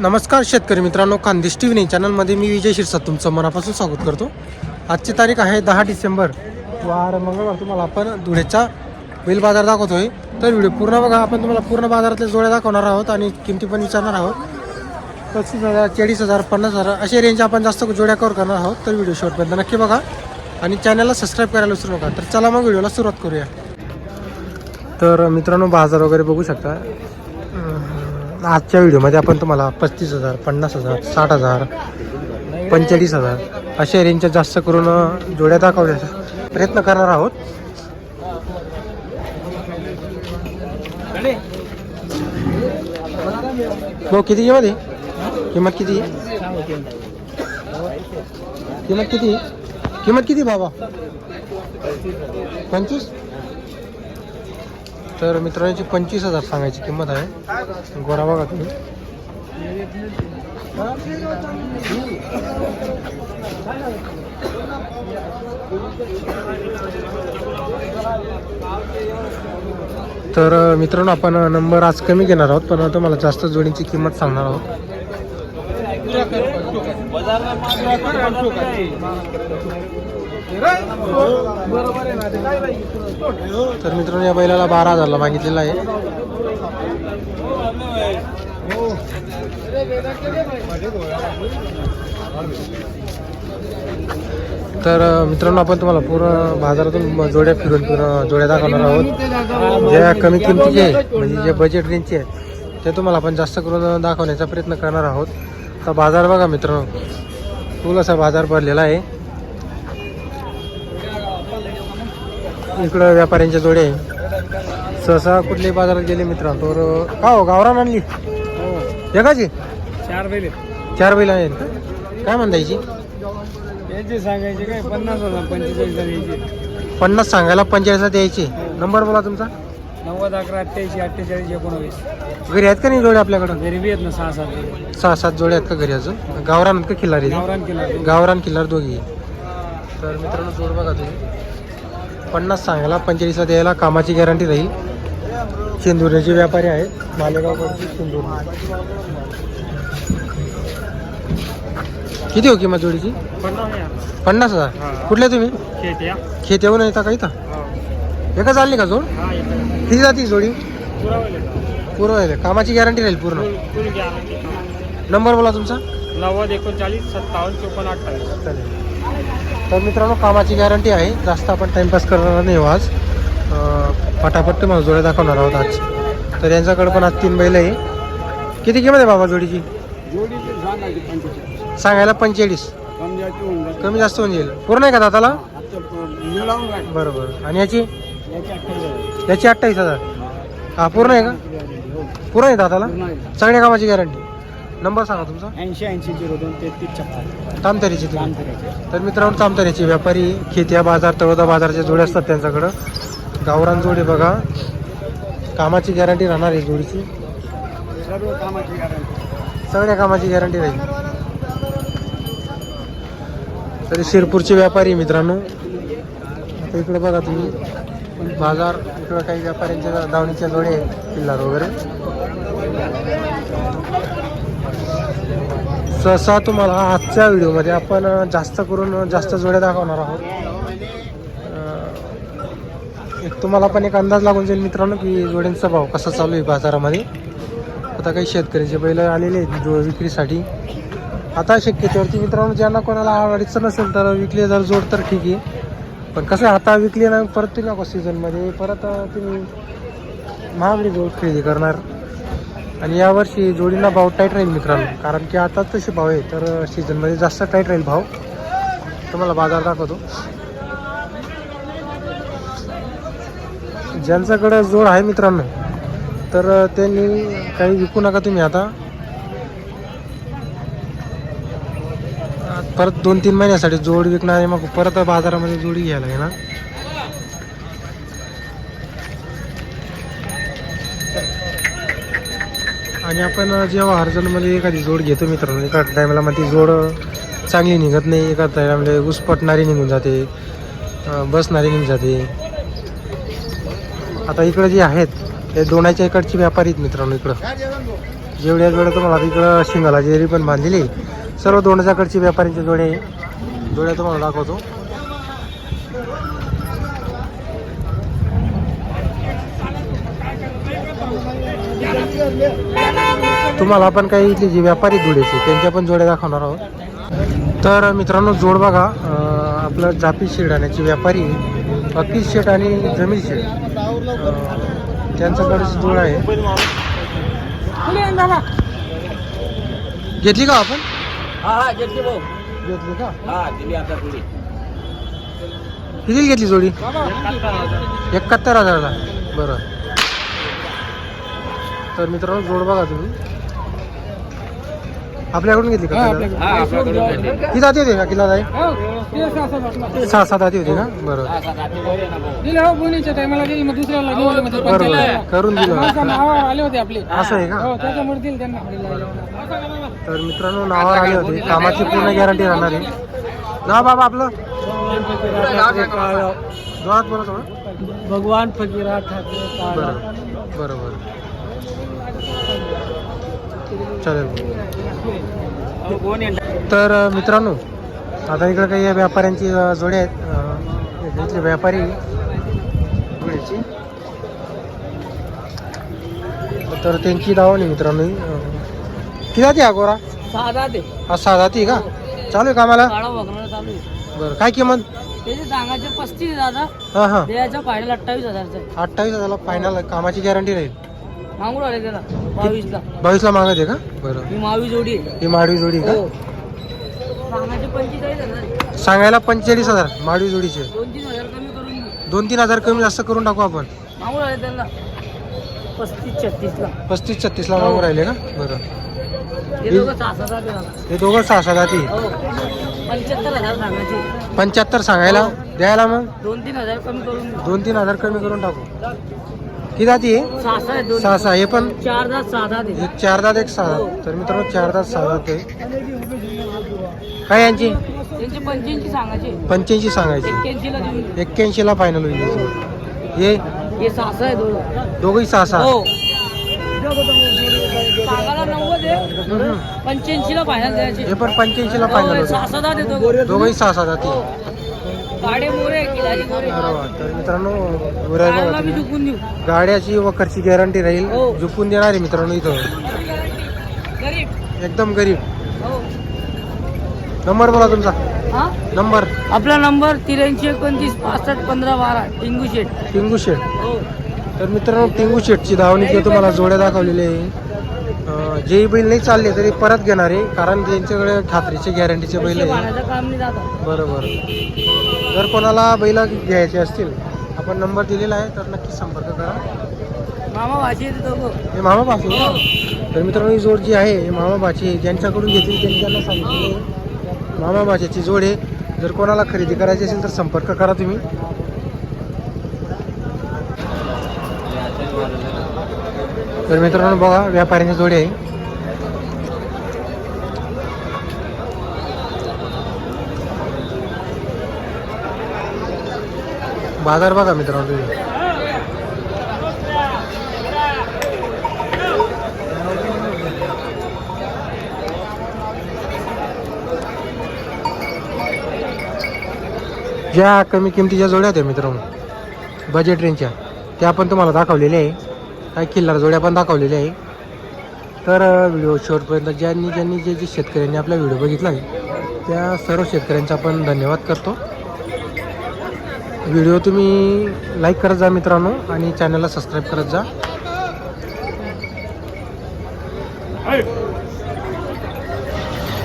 नमस्कार शेतकरी मित्रांनो खानदेश टी व्ही चॅनलमध्ये मी विजय शिरसाट तुमचं मनापासून स्वागत करतो. आजची तारीख आहे दहा डिसेंबर. वार मंगळवार तुम्हाला आपण धुळेचा बैल बाजार दाखवतोय. तर व्हिडिओ पूर्ण बघा आपण तुम्हाला पूर्ण बाजारातल्या जोड्या दाखवणार आहोत आणि किमती पण विचारणार आहोत. पस्तीस हजार चाळीस हजार पन्नास हजार असे रेंज आपण जास्त जोड्या कवर करणार आहोत. तर व्हिडिओ शॉर्टपर्यंत नक्की बघा आणि चॅनलला सबस्क्राईब करायला विसरू नका. तर चला मग व्हिडिओला सुरुवात करूया. तर मित्रांनो बाजार वगैरे बघू शकता. आजच्या व्हिडिओमध्ये आपण तुम्हाला पस्तीस हजार पन्नास हजार साठ हजार पंचेचाळीस हजार अशा रेंजच्या जास्त करून जोड्या दाखवण्याचा प्रयत्न करणार आहोत. भाऊ किती किंमत आहे? किंमत किती किंमत किती किंमत किती बाबा पंचवीस? तर मित्रांची पंचवीस हजार सांगायची किंमत आहे. गोरा बघा तुम्ही. तर मित्रांनो आपण नंबर आज कमी घेणार आहोत पण तुम्हाला जास्त जोडीची किंमत सांगणार आहोत. तर मित्रांनो या बैलाला बारा हजारला मागितलेला आहे. तर मित्रांनो आपण तुम्हाला पूर्ण बाजारातून जोड्या फिरून पूर्ण जोड्या दाखवणार आहोत. ज्या कमी किमतीचे आहे म्हणजे जे बजेट रेंजचे आहे ते तुम्हाला आपण जास्त करून दाखवण्याचा प्रयत्न करणार आहोत. तर बाजार बघा मित्रांनो फुल असा बाजार भरलेला आहे. इकडं व्यापाऱ्यांच्या जोड्या आहे. सहसा कुठल्याही बाजारात गेले मित्रांनो तर का हो गावरान आणली? एकाची? चार बैल चार बैल आहेत का? काय म्हणता याची याचे सांगायचे काय? पन्नास हजार पंचेचाळीस यायचे पन्नास सांगायला द्यायची. नंबर बोला तुमचा. नव्वद अकरा अठ्ठ्याऐंशी अठ्ठेचाळीस एकोणवीस. घरी आहेत का नाही जोडे आपल्याकडं? गरीबी आहेत ना सहा सात. सहा सात जोडे आहेत का घरी अजून? गावरान का खिल्लारी गावरान केला गावरान किल्लार दोघी. तर मित्रांनो जोड बघा तुम्ही. पन्नास सांगायला पंचेचाळीसला द्यायला कामाची गॅरंटी राहील. शेंदुर्याचे व्यापारी आहेत. मालेगावकडचे शेंदूर किती हो किंमत जोडीची? पन्नास हजार. हा. कुठले तुम्ही? खेट या खेत येऊन येता का इथं? एका चालली का जोड? हा किती जाती जोडी? पूर्ण कामाची गॅरंटी राहील पूर्ण. नंबर बोला तुमचा. नव्वद एकोणचाळीस सत्तावन्न चोपन्न अठ्ठावीस. तर मित्रांनो कामाची गॅरंटी आहे. जास्त आपण टाइमपास करणार नाही हो आज. पटापट तुम्हाला जोड्या दाखवणार आहोत आज. तर यांच्याकडे पण आज तीन बैल आहे. किती किंमत आहे बाबा जोडीची? सांगायला पंचेचाळीस. कमी जास्त होऊन जाईल. पूर्ण आहे का राहील. बरोबर. आणि याची? याचे अठ्ठावीस हजार. हा पूर्ण आहे का? पूर्ण आहे दाताला? सगळ्या कामाची गॅरंटी. नंबर सांगा तुमचा? ऐंशी ऐंशी झिरो दोन तेहतीस छप्पन. तामतरीची तुम्ही. तर मित्रांनो तामतऱ्याचे व्यापारी खेत्या बाजार तळोदा बाजारचे जोडे असतात त्यांच्याकडं. गावरान जोडे बघा. कामाची गॅरंटी राहणार आहे जोडीची. सर्व कामाची गॅरंटी. सगळ्या कामाची गॅरंटी राहील. तरी शिरपूरचे व्यापारी मित्रांनो आता इकडे बघा तुम्ही. बाजार इकडं काही व्यापाऱ्यांच्या दावणीच्या जोडे किल्लार वगैरे. सहसा तुम्हाला आजच्या व्हिडिओमध्ये आपण जास्त करून जास्त जोड्या दाखवणार आहोत. एक तुम्हाला पण एक अंदाज लागून जाईल मित्रांनो की जोड्यांचा भाव कसा चालू आहे बाजारामध्ये. आता काही शेतकऱ्याचे बैल आलेले आहेत जो विक्रीसाठी. आता शक्यतेवरती मित्रांनो ज्यांना कोणाला अडीचं नसेल तर विकली जर जोड तर ठीक आहे. पण कसं आहे, आता विकली ना परत तुम्ही नको सीझनमध्ये परत तुम्ही महागडी जोड खरेदी करणार. आणि यावर्षी जोडीला भाव टाईट राहील मित्रांनो. कारण की आता तसे भाव आहे तर सीझनमध्ये जास्त टाईट राहील भाव. तुम्हाला बाजार दाखवतो. ज्यांच्याकडं जोड आहे मित्रांनो तर त्यांनी काही विकू नका तुम्ही आता. परत दोन तीन महिन्यासाठी जोड विकणार आहे मग परत बाजारामध्ये जोडी घ्यायला आहे ना. आणि आपण जेव्हा हरजनमध्ये एखादी जोड घेतो मित्रांनो एका टायमाला मग ती जोड चांगली निघत नाही. एका टायमाला उसपटणारी म्हणजे निघून जाते बसणारी निघून जाते. आता इकडे जे आहेत ते दोनाच्या इकडचे व्यापारी आहेत मित्रांनो इकडं. जेवढ्या जोड्या तुम्हाला इकडं शिंगाला जेरी पण बांधलेली सर्व दोन हजारकडची व्यापाऱ्यांचे जोडे जोड्या तुम्हाला दाखवतो. तुम्हाला आपण काही इथले जे व्यापारी जोड्याचे त्यांच्या पण जोड्या दाखवणार आहोत. तर मित्रांनो जोड बघा आपलं जापी शेडाण्याची व्यापारी अकीस शेट आणि जमीन शेड. त्यांच्याकडे जोड आहे. घेतली का आपण? हा हा घेतली भाऊ. घेतली का? हा किती घेतली जोडी? एकाहत्तर हजारला. बरं. तर मित्रांनो जोड बघा तुम्ही. आपल्याकडून घेतली का? हा आपल्याकडून. घेतली. किती जाती होते का किला जाई सहा सात जाती होती हा, ना. दिले हो मध्ये बरोबर. करून दिलं. नावावर आले होते आपले. असं आहे का? हो त्याच्यामुळे दिले त्यांना तर मित्रांनो नावावर आले होते. कामाची पूर्ण गॅरंटी राहणार आहे. नाव बाबा आपलं? जोरात बोला थोडं भगवान फकीरा ठाकरे. बरं. बरं बरं चालेल? तर मित्रांनो आता इकडे काही व्यापाऱ्यांची जोडी आहेत. इथले व्यापारी. तर त्यांची नाव नाही मित्रांनो किती जाती हा ते हा सहा जाती का? चालू आहे चालू आहे. बरं काय किंमत? सांगायचे पस्तीस दादा हां हां. अठ्ठावीस हजारला फायनल कामाची गॅरंटी राहील. मागून आले त्याला. बावीसला. बावीसला मागत आहे का? बरं. ही मावी जोडी आहे. ही माडवी जोडी का? हो. सांगायचे पंचेचाळीस हजार. सांगायला पंचेचाळीस हजार. माडवी जोडीचे. दोन तीन हजार कमी करून देऊ दोन तीन हजार कमी जास्त करून टाकू आपण. मागून आले त्यांना पस्तीस छत्तीसला. पस्तीस छत्तीसला मागून राहिले का? बरं. हे दोघं सहा सात हजार. हे दोघं सहा हो. पंच्याहत्तर हजार सांगायचे. पंच्याहत्तर सांगायला? द्यायला मग. दोन तीन हजार कमी करून देऊ. दोन तीन हजार कमी करून टाकू. किती? जाती आहे सहा सहा हे पण? चार दहा सहा दहा दे एक चार दात एक सहा. दात. तर मित्रांनो चार दात सहा दात आहे काय यांची? त्यांचे पंच्याऐंशी सांगायचे. पंच्याऐंशी सांगायची. एक्क्याऐंशीला देऊन देऊ. एक्क्याऐंशीला फायनल होईल याची. हे? हे सहा सहा आहे दोन. दोघंही सहा सहा हो. सांगायला नव्वद आहे. हम्म, हम्म. पंच्याऐंशीला फायनल द्यायचे. हे पण पंच्याऐंशीला हो, फायनल हे होते सहा सहा देतो दोघंही सहा सहा जाती हो. गाडे मोरे किल्लारी मोरे बरोबर तर मित्रांनो बी देऊ. गाड्याची वखरची गॅरंटी राहील. हो. झुकून देणार आहे मित्रांनो इथं. गरीब. एकदम गरीब. हो. नंबर बोला तुमचा. हा? नंबर. आपला नंबर त्र्याऐंशी एकोणतीस पासष्ट पंधरा बारा टिंगू शेट. टिंगू शेट. हो. तर मित्रांनो टिंगू शेटची धावणी किंवा तुम्हाला जोड्या दाखवलेले आहे. जेही बैल नाही चालले तरी परत घेणार आहे कारण त्यांच्याकडे खात्रीचे गॅरंटीचे बैल आहे. बरोबर. जर कोणाला बैल घ्यायचे असतील आपण नंबर दिलेला आहे तर नक्की संपर्क करा. मामा हे मामा भाची का? तर मित्रांनो ही जोड जी आहे हे मामा भाची. ज्यांच्याकडून घेतली त्यांनी त्यांना सांगितले मामा भाच्याची जोड आहे. जर कोणाला खरेदी करायची असेल तर संपर्क करा तुम्ही. तर मित्रांनो बघा व्यापाऱ्यांची जोडी आहे. बाजार बघा मित्रांनो तुम्ही. ज्या कमी किमतीच्या जोड्या होत्या मित्रांनो बजेट रेंजच्या त्या पण तुम्हाला दाखवलेल्या आहे. काही किल्लार जोड्या पण दाखवलेले आहे. तर व्हिडिओ शेवटपर्यंत ज्यांनी ज्यांनी जे जे शेतकऱ्यांनी आपला व्हिडिओ बघितला आहे त्या सर्व शेतकऱ्यांचा आपण धन्यवाद करतो. व्हिडिओ तुम्ही लाईक करत जा मित्रांनो आणि चॅनलला सबस्क्राईब करत जा.